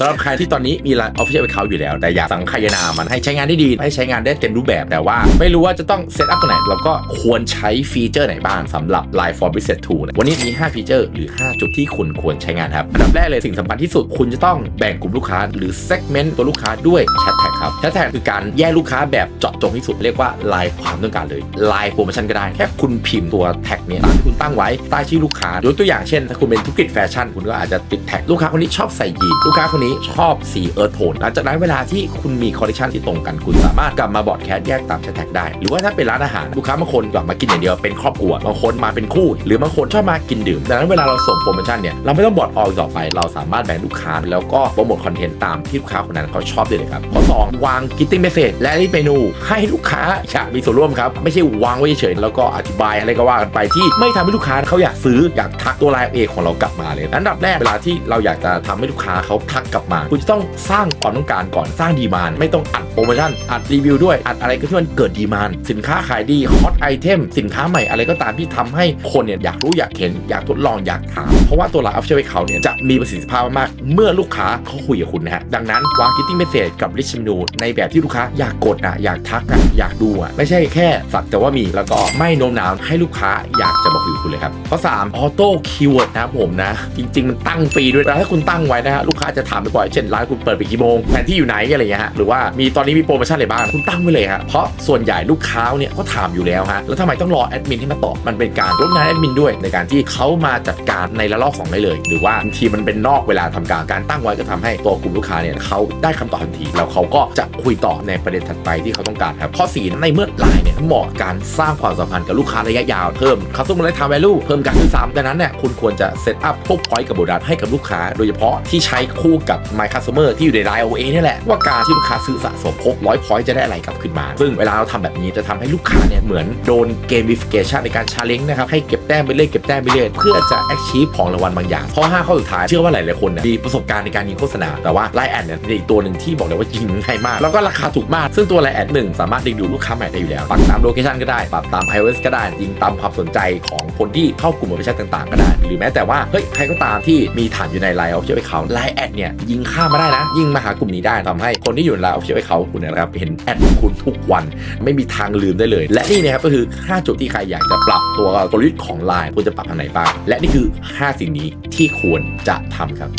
สำหรับใครที่ตอนนี้มี Line Official Account อยู่แล้ว แต่อยากสังคายนามันให้ใช้งานได้ดี ให้ใช้งานได้เต็มรูปแบบแต่ว่าไม่รู้ว่าจะต้องเซตอัพตรงไหนเราก็ควรใช้ฟีเจอร์ไหนบ้างสำหรับ Line for Business Tool นะวันนี้มี 5 ฟีเจอร์หรือ 5 จุดที่คุณควรใช้งานครับอันดับแรกเลยสิ่งสำคัญที่สุดคุณจะต้องแบ่งกลุ่มลูกค้า หรือ segment ตัวลูกค้าด้วย Chat Tag ครับ Chat Tag คือการแยกลูกค้าแบบเจาะจงที่สุดเรียกว่า Line ความต้องการเลย Line โปรโมชั่นก็ได้แค่คุณพิมพ์ตัวแท็กเนี่ยตามที่คุณตั้งไว้ใต้ชื่อลูกค้ายกตัวอย่างเช่น ถ้าคุณเป็นธุรกิจแฟชั่นคุณก็อาจจะติดแท็กลูกค้าคนนี้ชอบใส่ยีนลูกค้าคนนี้ชอบสีเอิร์ธโทนหลังจากนั้นเวลาที่คุณมีคอลเลคชันที่ตรงกันคุณสามารถกลับมาบอร์ดแคสแยกตามแชทแท็กได้ หรือว่าถ้าเป็นร้านอาหารลูกค้าบางคนกลับมากินอย่างเดียวเป็นครอบครัวบางคนมาเป็นคู่ หรือบางคนชอบมากินดื่มดังนั้นเวลาเราส่งโปรโมชั่นเนี่ยเราไม่ต้องบอร์ดออลต่อไปเราสามารถแบ่งลูกค้าแล้วก็โปรโมทคอนเทนต์ตามที่ลูกค้าคนนั้นเขาชอบได้เลยครับข้อสองวางกิตติ้งเมสเซจและรีเมนู ให้ลูกค้าอยากมีส่วนร่วมครับไม่ใช่วางไว้เฉยแล้วก็อธิบายอะไรก็ว่ากันไปที่ไม่ทำให้ลูกค้าเขาอยากซื้ออยากทักตัวไลน์เอของเรากลับมาเลย อันดับแรกเวลาที่เราอยากจะทำให้ลูกค้าเขาทักกลับมา คุณจะต้องสร้างความต้องการก่อนสร้างดีมานไม่ต้องอัดโปรโมชั่นอัดรีวิวด้วยอัดอะไรก็ที่มันเกิดดีมานสินค้าขายดีฮอตไอเทมสินค้าใหม่อะไรก็ตามที่ทำให้คนเนี่ยอยากรู้อยากเห็นอยากทดลองอยากถามเพราะว่าตัวไลน์ออฟเชียลเขาเนี่ยจะมีประสิทธิภาพมากเมื่อลูกค้าเขาคุยกับคุณนะฮะดังนั้นวางกิตติ้งเมสเซจกับริชเมนูในแบบที่ลูกค้าอยากกดอะอยากทักอะอยากดูอะไม่ใช่แค่สักแต่ว่ามีแล้วก็ไม่โน้มน้าวให้ลูกค้าอยากจะมาคุยกับคุณเลยครับข้อ3ออโต้คีย์เวิร์ดนะผมนะ จริง ๆ มันตั้งฟรีด้วยแต่ถ้าคุณตั้งไว้นะฮะลูกค้าจะถามไปบ่อยเช่นร้านคุณเปิดไปกี่โมงแผนที่อยู่ไหนอะไรอย่างเงี้ยฮะหรือว่ามีตอนนี้มีโปรโมชั่นอะไรบ้างคุณตั้งไว้เลยฮะเพราะส่วนใหญ่ลูกค้าเนี่ยก็ถามอยู่แล้วฮะแล้วทำไมต้องรอแอดมินให้มาตอบมันเป็นการลดงานแอดมินด้วย ในการที่เขามาจัดการในระลอกสองได้เลย หรือว่าบางทีมันเป็นนอกเวลาทำการการตั้งไว้ก็ทำให้ตัวกลุ่มลูกค้าเนี่ยเขาได้คำตอบทันที แล้วเขาก็จะคุยต่อในประเด็นถัดไปที่เขาต้องการครับข้อสี่ในเมื่อไลน์เนี่ยเหมาะการสร้างความสัมพันธ์กับลูกค้าระยะยาวเพิ่ม customer lifetime value เพิ่มการซื้อซ้ำดังนั้นเนี่ยคุณควรจะเซตอัพพวก point กับโบนัสให้กับลูกค้า โดยเฉพาะที่ใช้คู่กับ my customer ที่อยู่ใน Line OA นี่แหละ ว่าการที่ลูกค้าซื้อสะสมครบร้อย point จะได้อะไรกลับขึ้นมา ซึ่งเวลาเราทำแบบนี้จะทำให้ลูกค้าเนี่ยเหมือนโดน gamification ในการ challenge นะครับให้เก็บแต้มไปเรื่อยเก็บแต้มไปเรื่อยเพื่อจะ achieve ของรางวัลบางอย่างข้อ5ข้อสุดท้ายเชื่อว่าหลายๆคนเนี่ยมีประสบการณ์ในการยิงโฆษณาแต่ว่า Line แอดเนี่ยเป็นอีกตัวหนึ่งที่บอกเลยว่ายิงง่ายมาก แล้วก็ราคาถูกมาก ซึ่งตัว Line แอดหนึ่งสามารถดึงดูดลูกค้าใหม่ได้อยู่แล้วปรับตามโลเคชันก็ได้ปรับตาม iOS ก็ได้ยิงตามความสนใจของคนที่เข้ากลุ่มบริษัทต่าง ๆ ก็ได้ หรือแม้แต่ว่าเฮ้ยใครก็ตามที่มีฐานอยู่ใน Line Official Account Line แอดเนี่ยยิงข้ามมาได้นะ ยิงมาหากลุ่มนี้ได้ทำให้คนที่อยู่ใน Line Official Account คุณนะครับเห็นแอดคุณทุกวันไม่มีทางลืมได้เลย และนี่นะครับก็คือ 5 จุดที่ใครอยากจะปรับตัวกลยุทธ์ของไลน์ควรจะปรับทางไหนบ้าง และนี่คือ 5 สิ่งนี้ที่ควรจะทำครับ